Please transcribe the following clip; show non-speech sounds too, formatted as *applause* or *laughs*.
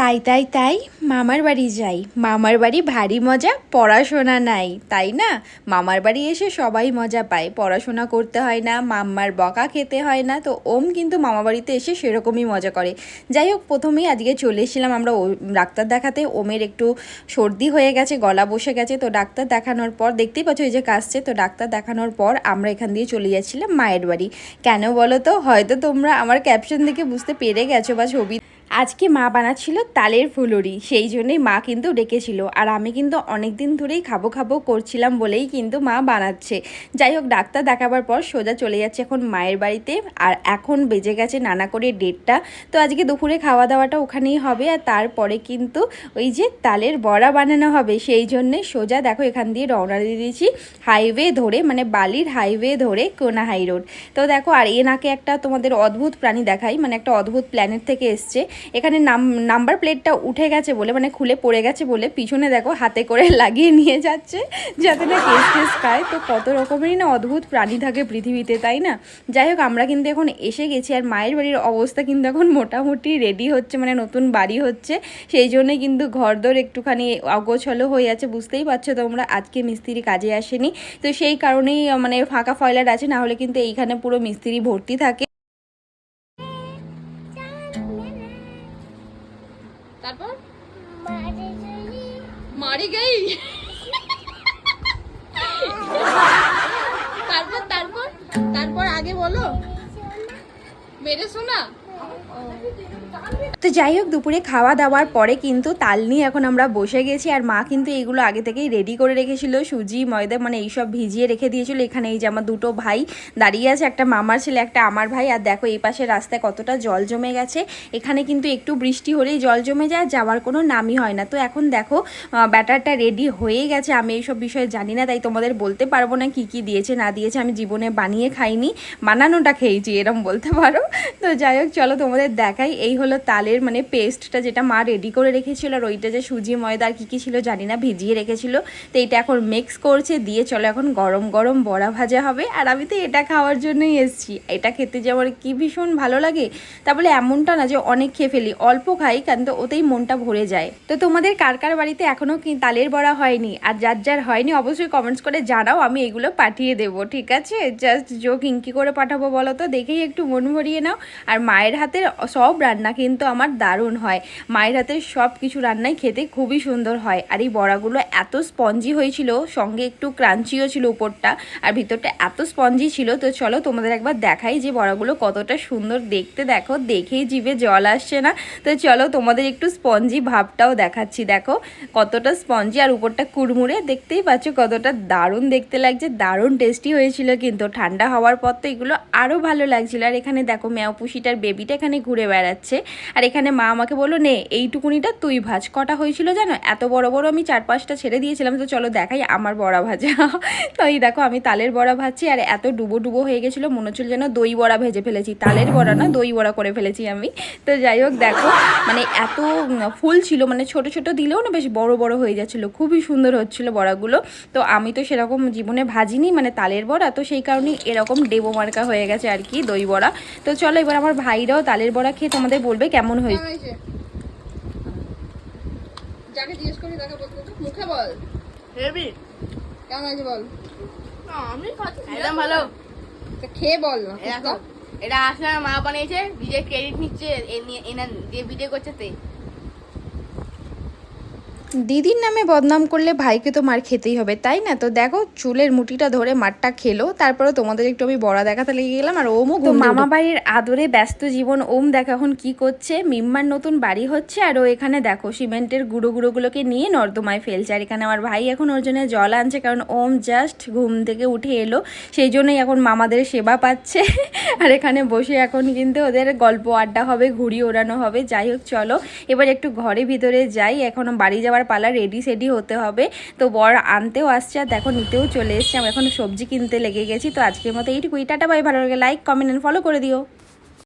তাই তাই তাই মামার বাড়ি যাই। মামার বাড়ি ভারী মজা, পড়াশোনা নাই, তাই না? মামার বাড়ি এসে সবাই মজা পায়। পড়াশোনা করতে হয় না, মাম্মার বকা খেতে হয় না, তো ওম কিন্তু মামা বাড়িতে এসে সেরকমই মজা করে। যাই হোক, প্রথমেই আজকে চলে এসেছিলাম আমরা ও- ডাক্তার দেখাতে। ওমের একটু সর্দি হয়ে গেছে, গলা বসে গেছে, তো ডাক্তার দেখানোর পর দেখতেই পাচ্ছ এই যে কাশছে, তো ডাক্তার দেখানোর পর আমরা এখান দিয়ে চলে যাচ্ছিলাম মায়ের বাড়ি। কেন বলো তো? হয়তো তোমরা আমার ক্যাপশন দেখে বুঝতে পেরে গেছো বা ছবি আজকে মা বানাচ্ছিল তালের ফুলুরি, সেই জন্যই মা কিন্তু ডেকেছিল। আর আমি কিন্তু অনেক দিন ধরেই খাব খাব করছিলাম বলেই কিন্তু মা বানাচ্ছে। যাই হোক, ডাক্তার দেখাবার পর সোজা চলে যাচ্ছে এখন মায়ের বাড়িতে। আর এখন বেজে গেছে নানা করে ডেটটা তো আজকে দুপুরে খাওয়া দাওয়াটা ওখানেই হবে। আর তারপরে কিন্তু ওই যে তালের বড়া বানানো হবে, সেই জন্যে সোজা দেখো এখান দিয়ে রওনা দিয়ে দিয়েছি হাইওয়ে ধরে মানে বালির হাইওয়ে ধরে কোনা হাই রোড। তো দেখো, আর এনাকে একটা তোমাদের অদ্ভুত প্রাণী দেখাই মানে একটা অদ্ভুত প্ল্যানেট থেকে এসছে। এখানে নাম, নাম্বার প্লেটটা উঠে গেছে বলে মানে খুলে পড়ে গেছে বলে পিছনে দেখো হাতে করে *laughs* লাগিয়ে নিয়ে যাচ্ছে, যাতে না কেস কেস খায়। তো কত রকমেরই না অদ্ভুত প্রাণী থাকে পৃথিবীতে, তাই না? যাই হোক, আমরা কিন্তু এখন এসে গেছি আর মায়ের বাড়ির অবস্থা কিন্তু এখন মোটামুটি রেডি হচ্ছে মানে নতুন বাড়ি হচ্ছে। সেই জন্যই কিন্তু ঘরদোর একটুখানি অগোছলো হয়ে আছে, বুঝতেই পারছ তোমরা। আজকে মিস্ত্রি কাজে আসেনি। তো সেই কারণেই মানে ফাঁকা ফয়লার আছে, না হলে কিন্তু এইখানে পুরো মিস্ত্রি ভর্তি থাকে। তারপর? মারি গেই? তারপর তারপর? তারপর আগে বলো। মেরে শোনা? তো যাই হোক, দুপুরে খাওয়া দাওয়ার পরে কিন্তু তাল নিয়ে এখন আমরা বসে গেছি আর মা কিন্তু এগুলো আগে থেকেই রেডি করে রেখেছিল। সুজি, ময়দা মানে এইসব ভিজিয়ে রেখে দিয়েছিল। এখানে এই যে আমার দুটো ভাই দাঁড়িয়ে আছে, একটা মামার ছেলে, একটা আমার ভাই। আর দেখো, এই পাশে রাস্তায় কতটা জল জমে গেছে। এখানে কিন্তু একটু বৃষ্টি হলেই জল জমে যায়, যাওয়ার কোনো নামই হয় না। তো এখন দেখো ব্যাটারটা রেডি হয়ে গেছে। আমি এইসব বিষয়ে জানি না, তাই তোমাদের বলতে পারব না কি কি দিয়েছে, না দিয়েছে। আমি জীবনে বানিয়ে খাইনি, বানানোটা খেয়েছি, এরম বলতে পারো। তো যাই হোক, চলো তোমাদের দেখাই, এই হলো তালের মানে পেস্টটা যেটা মা রেডি করে রেখেছিল আর ওইটা যে সুজি, ময়দা আর কী কী ছিল জানি না, ভিজিয়ে রেখেছিল। তো এটা এখন মিক্স করছে, দিয়ে চলো এখন গরম গরম বড়া ভাজা হবে। আর আমি তো এটা খাওয়ার জন্যই এসেছি। এটা খেতে যে আমার কি ভীষণ ভালো লাগে, তা বলে এমনটা না যে অনেক খেয়ে ফেলি, অল্প খাই কারণ তো ওতেই মনটা ভরে যায়। তো তোমাদের কার কার বাড়িতে এখনও কি তালের বড়া হয়নি? আর যার যার হয়নি, অবশ্যই কমেন্টস করে জানাও, আমি এগুলো পাঠিয়ে দেবো, ঠিক আছে? জাস্ট জোকিং কী করে পাঠাবো বলো তো? দেখেই একটু মন ভরিয়ে নাও। আর মায়ের হাতের সব রান্না কিন্তু আমার দারুণ হয়। মায়ের হাতের সব কিছু রান্নাই খেতে খুবই সুন্দর হয়। আর এই বড়াগুলো এত স্পঞ্জি হয়েছিল, সঙ্গে একটু ক্রাঞ্চিও ছিল উপরটা, আর ভিতরটা এত স্পঞ্জি ছিল। তো চলো তোমাদের একবার দেখাই যে বড়াগুলো কতটা সুন্দর দেখতে। দেখো, দেখেই জিভে জল আসছে না। তো চলো তোমাদের একটু স্পঞ্জি ভাবটাও দেখাচ্ছি। দেখো, কতটা স্পঞ্জি, আর উপরটা কুড়মুড়ে। দেখতেই পাচ্ছ কতটা দারুণ দেখতে লাগছে, দারুণ টেস্টি হয়েছিল কিন্তু। ঠান্ডা হওয়ার পর তো এগুলো আরও ভালো লাগছিল। আর এখানে দেখো ম্যাও পুষিটার বেবিটা এখানে ঘুরে বেড়াচ্ছে। আর এখানে মা আমাকে বলল, নে এইটুকুনিটা তুই ভাজ। কটা হয়েছিল জানো? এত বড় বড় আমি চার পাঁচটা ছেড়ে দিয়েছিলাম। তো চলো দেখাই আমার বড়া ভাজা। *laughs* তো এই দেখো, আমি তালের বড়া ভাজছি, আর এত ডুবো ডুবো হয়ে গেছিল, মনে হচ্ছিল যেন দই বড়া ভেজে ফেলেছি। তালের বড়া না, দই বড়া করে ফেলেছি আমি। তো যাই হোক, দেখো মানে এত ফুল ছিল মানে ছোট ছোট দিলেও না বেশ বড় বড় হয়ে যাচ্ছিল। খুবই সুন্দর হচ্ছিল বড়াগুলো। তো আমি তো সেরকম জীবনে ভাজিনি মানে তালের বড়া। তো সেই কারণেই এরকম ডেবো মার্কা হয়ে গেছে আর কি দই বড়া। তো চলো, এবার আমার ভাইরাও তালের বড়া খেয়ে তোমাদের বলবে কেমন হয়েছে। যাকে জিজ্ঞেস করি তাকে বলতে মুখে বল। হেবি। কেমন হয়েছে বল? আমি একদম ভালো। খেয়ে বল না এটা আসলে মা বানিয়েছে বিজে ক্রেডিট নিচ্ছে এ নিয়ে- এনার যে ভিডিও করছে তে। দিদির নামে বদনাম করলে ভাইকে তো মার খেতেই হবে তাই না? তো দেখো চুলের মুটিটা ধরে মারটা খেলো তারপরে তোমাদের একটু আমি বড়া দেখাতে লেগে গেলাম আর ওমও তো মামা বাড়ির আদরে ব্যস্ত জীবন ওম দেখো এখন কি করছে? মিম্মার নতুন বাড়ি হচ্ছে আর ও এখানে দেখো সিমেন্টের গুঁড়ো গুঁড়োগুলোকে নিয়ে নর্দমায় ফেলছে আর এখানে আমার ভাই এখন ওর জন্য জল আনছে কারণ ওম জাস্ট ঘুম থেকে উঠে এলো সেই জন্যই এখন মামাদের সেবা পাচ্ছে আর এখানে বসে এখন কিন্তু ওদের গল্প আড্ডা হবে ঘুড়ি ওড়ানো হবে যাই হোক চলো এবার একটু ঘরে ভিতরে যাই এখনও বাড়ি যাওয়ার পালা রেডি সেডি হতে হবে। তো বর আনতেও আসছে আর দেখো নিতেও চলে এসছে। আমি এখন সবজি কিনতে লেগে গেছি। তো আজকের মতো এইটুকুই। টাটা বাই ভালো লাগে লাইক কমেন্ট অ্যান্ড ফলো করে দিও।